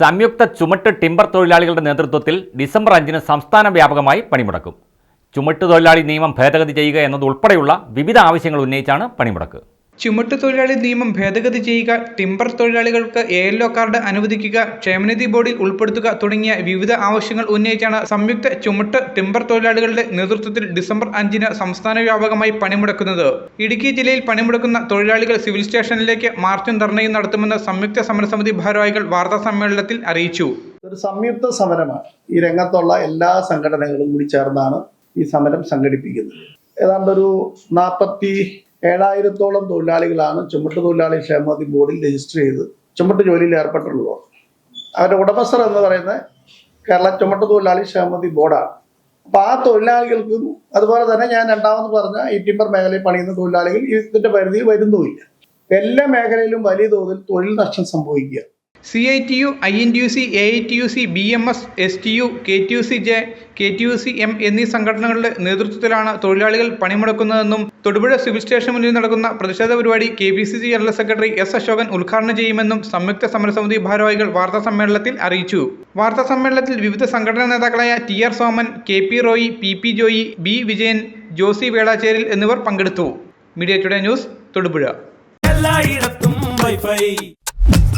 സംയുക്ത ചുമട്ട് ടിമ്പർ തൊഴിലാളികളുടെ നേതൃത്വത്തിൽ ഡിസംബർ അഞ്ചിന് സംസ്ഥാന വ്യാപകമായി പണിമുടക്കും. ചുമട്ട് തൊഴിലാളി നിയമം ഭേദഗതി ചെയ്യുക എന്നതുൾപ്പെടെയുള്ള വിവിധ ആവശ്യങ്ങൾ ഉന്നയിച്ചാണ് പണിമുടക്ക്. ചുമട്ടു തൊഴിലാളി നിയമം ഭേദഗതി ചെയ്യുക ടിമ്പർ തൊഴിലാളികൾക്ക് എ എൽ ഒ കാർഡ് അനുവദിക്കുക ക്ഷേമനിധി ബോർഡിൽ ഉൾപ്പെടുത്തുക തുടങ്ങിയ വിവിധ ആവശ്യങ്ങൾ ഉന്നയിച്ചാണ് സംയുക്ത ചുമട്ട് ടിമ്പർ തൊഴിലാളികളുടെ നേതൃത്വത്തിൽ ഡിസംബർ അഞ്ചിന് സംസ്ഥാന വ്യാപകമായി പണിമുടക്കുന്നത്. ഇടുക്കി ജില്ലയിൽ പണിമുടക്കുന്ന തൊഴിലാളികൾ സിവിൽ സ്റ്റേഷനിലേക്ക് മാർച്ചും ധർണയും നടത്തുമെന്ന് സംയുക്ത സമരസമിതി ഭാരവാഹികൾ വാർത്താ സമ്മേളനത്തിൽ അറിയിച്ചു. ഒരു സംയുക്ത സമരമാണ്. ഈ രംഗത്തുള്ള എല്ലാ സംഘടനകളും കൂടി ചേർന്നാണ് ഈ സമരം സംഘടിപ്പിക്കുന്നത്. ഏതാണ്ട് ഒരു നാൽപ്പത്തി ഏഴായിരത്തോളം തൊഴിലാളികളാണ് ചുമട്ട് തൊഴിലാളി ക്ഷേമനിധി ബോർഡിൽ രജിസ്റ്റർ ചെയ്ത് ചുമട്ട് ജോലിയിൽ ഏർപ്പെട്ടിട്ടുള്ളത്. അവരുടെ ഉടമസ്ഥർ എന്ന് പറയുന്നത് കേരള ചുമട്ട് തൊഴിലാളി ക്ഷേമനിധി ബോർഡാണ്. അപ്പൊ ആ തൊഴിലാളികൾക്കും അതുപോലെ തന്നെ ഞാൻ രണ്ടാമത് പറഞ്ഞ ഈ ടിമ്പർ മേഖലയിൽ പണിയുന്ന തൊഴിലാളികൾ ഇതിന്റെ പരിധിയിൽ വരുന്നുമില്ല. എല്ലാ മേഖലയിലും വലിയ തോതിൽ തൊഴിൽ നഷ്ടം സംഭവിക്കുക. C I T U I N T U C A I T U C B M S S T U K T U C J K T U C M എന്നീ സംഘടനകളുടെ നേതൃത്വത്തിലാണ് തൊഴിലാളികൾ പണിമുടക്കുന്നതെന്നും തൊടുപുഴ സിവിൽ സ്റ്റേഷൻ മുന്നിൽ നടക്കുന്ന പ്രതിഷേധ പരിപാടി K P C C general secretary S Ashokan ഉദ്ഘാടനം ചെയ്യുമെന്നും സംയുക്ത സമരസമിതി ഭാരവാഹികൾ വാർത്താ സമ്മേളനത്തിൽ അറിയിച്ചു. വാർത്താ സമ്മേളനത്തിൽ വിവിധ സംഘടനാ നേതാക്കളായ T R Soman K P Roy P P Joy B Vijayan Josy വേളാചേരിൽ എന്നിവർ പങ്കെടുത്തു. Media today news Thodupuzha.